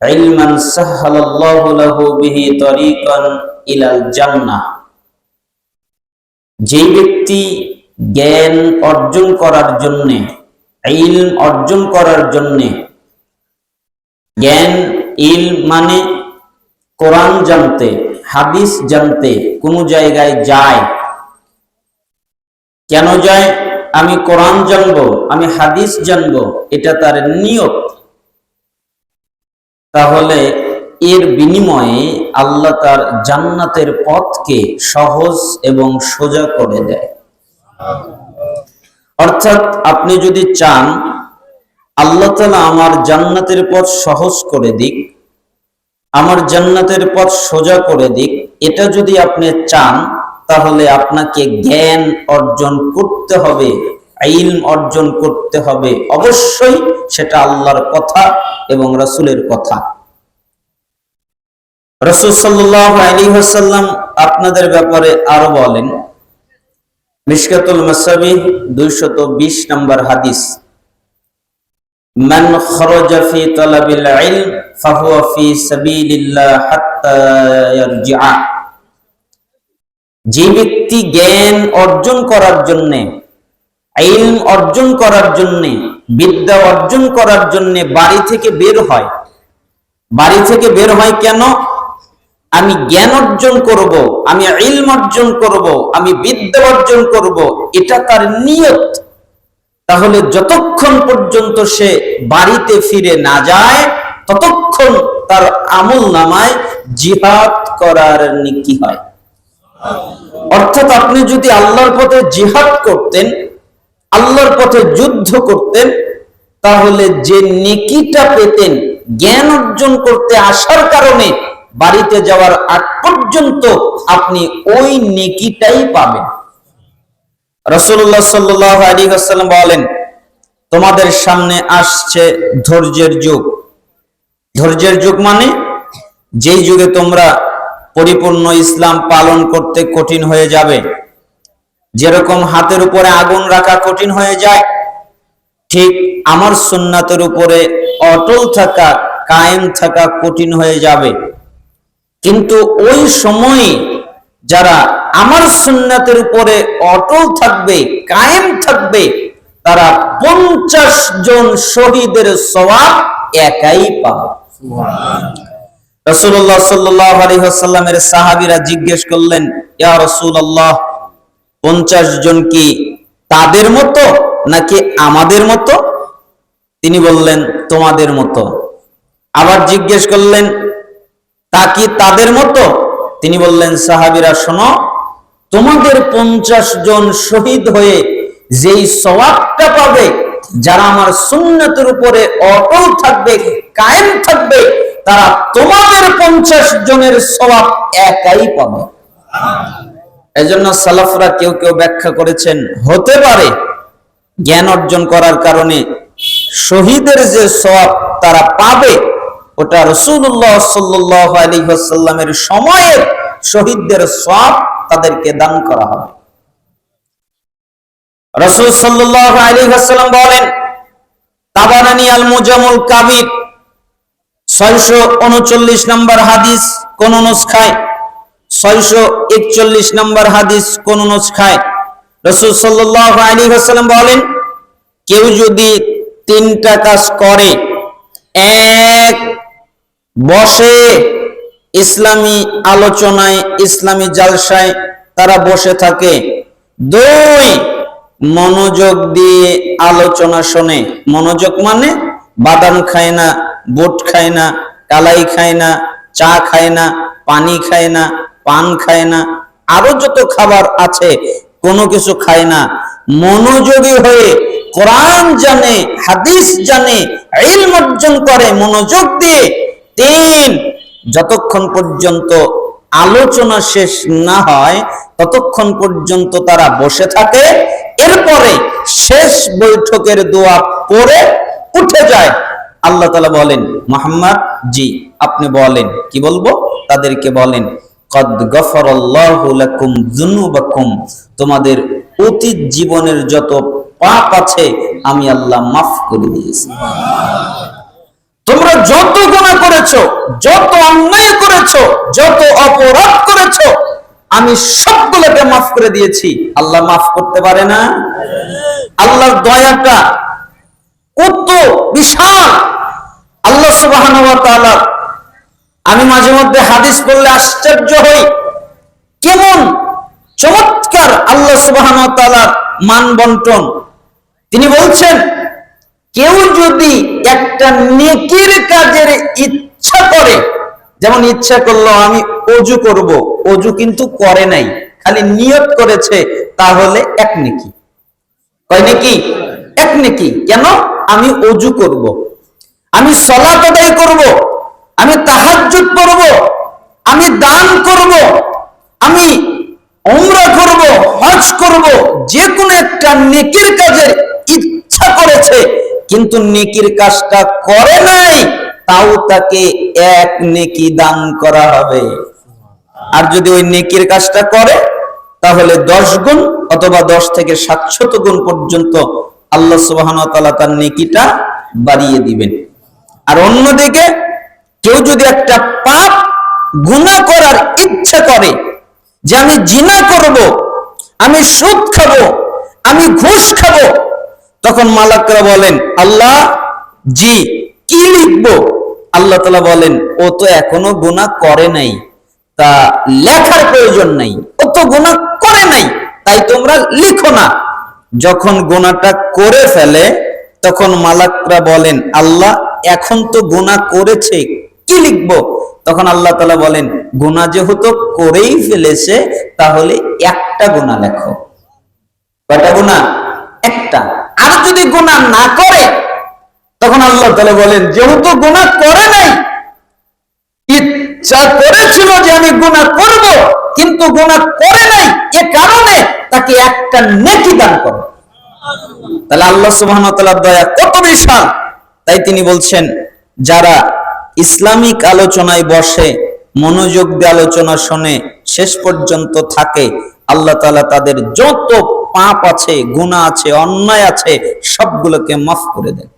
ইলমান সাহহালাল্লাহু লাহু বিহি তরিকান ইলাল জান্নাহ। যে ব্যক্তি জ্ঞান অর্জন করার জন্য, ইলম অর্জন করার জন্য, জ্ঞান ইল মানে কোরআন জানতে, হাদিস জানতে কোন জায়গায় যায়। কেন যায়? আমি কোরআন জানব, আমি হাদিস জানব, এটা তার নিয়ত। তাহলে এর বিনিময়ে আল্লাহ তার জান্নাতের পথকে সহজ এবং সোজা করে দেয়। অর্থাৎ আপনি যদি চান, আল্লাহ তালা আমার জান্নাতের পথ সহজ করে দিক, আমার জান্নাতের পথ সোজা করে দিক, এটা যদি আপনি চান, তাহলে আপনাকে জ্ঞান অর্জন করতে হবে। ইলম অর্জন করতে হবে অবশ্যই, সেটা আল্লাহর কথা এবং রাসূলের কথা। রসুল হাসাল্লাম আপনাদের ব্যাপারে আরও বলেন মিশকাতুল মাসাবি দুইশত বিশ নম্বর হাদিস যে ব্যক্তি জ্ঞান অর্জন করার জন্য ইলম অর্জন করার জন্য, বিদ্যা অর্জন করার জন্য বাড়ি থেকে বের হয়। বাড়ি থেকে বের হয় কেন? আমি জ্ঞান অর্জন করব, আমি ইলম অর্জন করব, আমি বিদ্যা অর্জন করব, এটা তার নিয়ত। তাহলে যতক্ষণ পর্যন্ত সে বাড়িতে ফিরে না যায়, ততক্ষণ তার আমল নামায় জিহাদ করার নিকি হয়। অর্থাৎ আপনি যদি আল্লাহর পথে জিহাদ করতেন আল্লাহর পথে যুদ্ধ করতেন, তাহলে যে নেকিটা পেতেন, জ্ঞান অর্জন করতে আসার কারণে বাড়িতে যাওয়ার আগ পর্যন্ত আপনি ওই নেকিটাই পাবেন। রসুল্লাহ সাল্লাহ আলী আসাল্লাম বলেন, তোমাদের সামনে আসছে ধৈর্যের যুগ। ধৈর্যের যুগ মানে যেই যুগে তোমরা পরিপূর্ণ ইসলাম পালন করতে কঠিন হয়ে যাবে। যেরকম হাতের উপরে আগুন রাখা কঠিন হয়ে যায়, ঠিক আমার সুন্নাতের উপরে অটল থাকা, কায়েম থাকা কঠিন হয়ে যাবে। কিন্তু ওই সময়ে যারা আমার সুন্নাতের উপরে অটল থাকবে, কায়েম থাকবে, তারা পঞ্চাশ জন শহীদের সবাব একাই পাবে। রসুল্লাহ সাল্লাহ আলহিহাসাল্লামের সাহাবিরা জিজ্ঞেস করলেন, ইয়া রসুল্লাহ পঞ্চাশ জন কি তাদের মতো নাকি আমাদের মতো? তিনি বললেন, তোমাদের মতো। আবার জিজ্ঞেস করলেন, তা কি তাদের মতো? তিনি বললেন, সাহাবিরা, শোনো, তোমাদের পঞ্চাশ জন শহীদ হয়ে যেই সবাবটা পাবে, যারা আমার সুন্নতের উপরে অটল থাকবে, কায়েম থাকবে, তারা তোমাদের পঞ্চাশ জনের স্বভাব একাই পাবে। এজন্য সালাফরা কেউ কেউ ব্যাখ্যা করেছেন, হতে পারে জ্ঞান অর্জন করার কারণে শহীদের যে সব তারা পাবে, ওটা রসুল্লাহ সাল্লাহ আলী সাল্লামের সময়ের শহীদদের সব তাদেরকে দান করা হবে। রসুল সাল্লাহ আলী হাসাল্লাম বলেন, তাবারানি আল মুজামুল কাবির, ছয়শো উনচল্লিশ নম্বর হাদিস, কোন নুসখায় ছয়শো একচল্লিশ নম্বর হাদিস কোন নুসখায়? রসুল সাল্লাহ আলী বলেন, কেউ যদি তিনটা কাজ করে, এক বসে ইসলামী আলোচনায়, ইসলামী জালসায় তারা বসে থাকে, দুই মনোযোগ দিয়ে আলোচনা শোনে। মনোযোগ মানে বাদাম খায় না, বুট খায় না, কালাই খায় না, চা খায় না, পানি খায় না পান খায় না, আরও যত খাবার আছে, কোনো কিছু খায় না। মনোযোগী হয়ে কোরআন জানে, হাদিস জানে, ইলম অর্জন করে, মনোযোগ দিয়ে তিন, যতক্ষণ পর্যন্ত আলোচনা শেষ না হয়, ততক্ষণ পর্যন্ত তারা বসে থাকে। এরপরে শেষ বৈঠকের দোয়া পড়ে উঠে যায়। আল্লাহ তালা বলেন মোহাম্মদ জি আপনি বলেন। কি বলব? তাদেরকে বলেন কদ গফরাল্লাহু লাকুম যুনুবাকুম তোমাদের অতীত জীবনের যত পাপ আছে, আমি আল্লাহ মাফ করে দিয়েছি। তোমরা যত গুণা করেছ, যত অন্যায় করেছ, যত অপরাধ করেছ, আমি সবগুলোকে মাফ করে দিয়েছি। আল্লাহ মাফ করতে পারে না? আল্লাহর দয়াটা কত বিশাল। আল্লাহ সুবহানাহু ওয়া তাআলা আমি মাঝে মধ্যে হাদিস পড়লে আশ্চর্য হই। কেমন? চমৎকার আল্লাহ তাআলার মান বন্টন তিনি বলছেন, কেউ যদি একটা নেকির কাজের ইচ্ছা করে, যেমন ইচ্ছা করল আমি অজু করব, অজু কিন্তু করে নাই, খালি নিয়ত করেছে, তাহলে এক নেকি। কয় নাকি? এক নেকি। কেন? আমি অজু করব। আমি সলাত আদায় করব। আমি তাহাজ্জুদ করব আমি দান করব, আমি ওমরা করব, হজ করব, যে কোনো একটা নেকির কাজের ইচ্ছা করেছে, কিন্তু নেকির কাজটা করে নাই, তাও তাকে এক নেকি দান করা হবে। আর যদি ওই নেকির কাজটা করে, তাহলে দশ গুণ অথবা দশ থেকে সাতশত গুণ পর্যন্ত আল্লাহ সুবাহ তার নেকিটা বাড়িয়ে দিবেন। আর অন্যদিকে কেউ যদি একটা পাপ গুণা করার ইচ্ছা করে যে আমি জিনা করব, আমি সুদ খাব, আমি ঘুষ খাব, তখন মালাকরা বলেন, আল্লাহ, জি, কি লিখব? আল্লাহ তালা বলেন, ও তো এখনও গুণা করে নাই, তা লেখার প্রয়োজন নাই, ও তো গুণা করে নাই, তাই তোমরা লিখো না। যখন গুণাটা করে ফেলে, তখন মালাকরা বলেন, আল্লাহ, এখন তো গুণা করেছে কি লিখব? তখন আল্লাহ তালা বলেন গুণা যেহেতু করেই ফেলেছে, তাহলে একটা গুণা লেখো। কয়টা গুণা একটা। আর যদি গুণা না করে, তখন আল্লাহ তালা বলেন, যেহেতু গুণা করে নাই, ইচ্ছা করেছিল যে আমি গুণা করব, কিন্তু গুণা করে নাই, এ কারণে তাকে একটা নেকি দান করো। তাহলে আল্লাহ সুবহান দয়া কত বিশাল। তাই তিনি বলছেন, যারা ইসলামিক আলোচনায় বসে, মনোযোগ দিয়ে আলোচনা শোনে শেষ পর্যন্ত থাকে। আল্লাহ তাআলা তাদের যত পাপ আছে, গুনাহ আছে, অন্যায় আছে, সবগুলোকে মাফ করে দেন।